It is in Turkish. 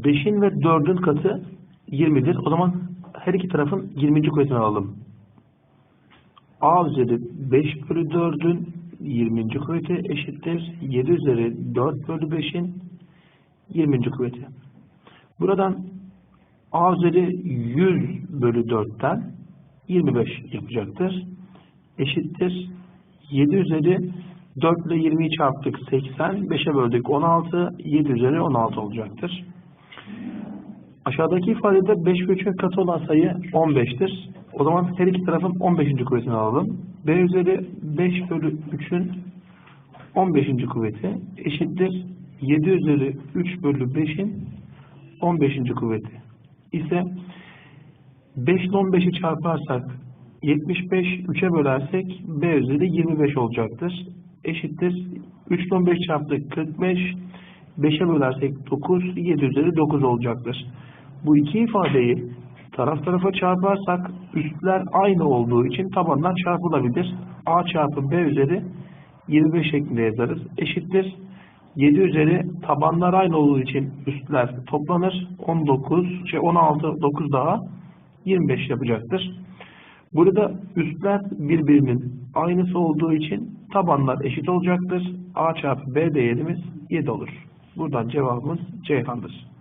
5'in ve 4'ün katı 20'dir. O zaman her iki tarafın 20. kuvvetini alalım. A üzeri 5 bölü 4'ün 20. kuvveti eşittir. 7 üzeri 4 bölü 5'in 20. kuvveti. Buradan A üzeri 100 bölü 4'ten 25 yapacaktır. Eşittir. 7 üzeri 4 ile 20'yi çarptık 80, 5'e böldük 16, 7 üzeri 16 olacaktır. Aşağıdaki ifadede 5 ve 3'ün katı olan sayı 15'tir. O zaman her iki tarafın 15. kuvvetini alalım. B üzeri 5 bölü 3'ün 15. kuvveti eşittir. 7 üzeri 3 bölü 5'in 15. kuvveti ise 5 ile 15'i çarparsak 75, 3'e bölersek B üzeri 25 olacaktır. Eşittir. 3 ile 15 çarptık 45, 5'e bölersek 9, 7 üzeri 9 olacaktır. Bu iki ifadeyi taraf tarafa çarparsak üstler aynı olduğu için tabanlar çarpılabilir. A çarpı B üzeri 25 şeklinde yazarız. Eşittir. 7 üzeri tabanlar aynı olduğu için üstler toplanır. 19, şey 16, 9 daha 25 yapacaktır. Burada üstler birbirinin aynısı olduğu için tabanlar eşit olacaktır. A çarpı B değerimiz 7 olur. Buradan cevabımız Ceyhan'dır.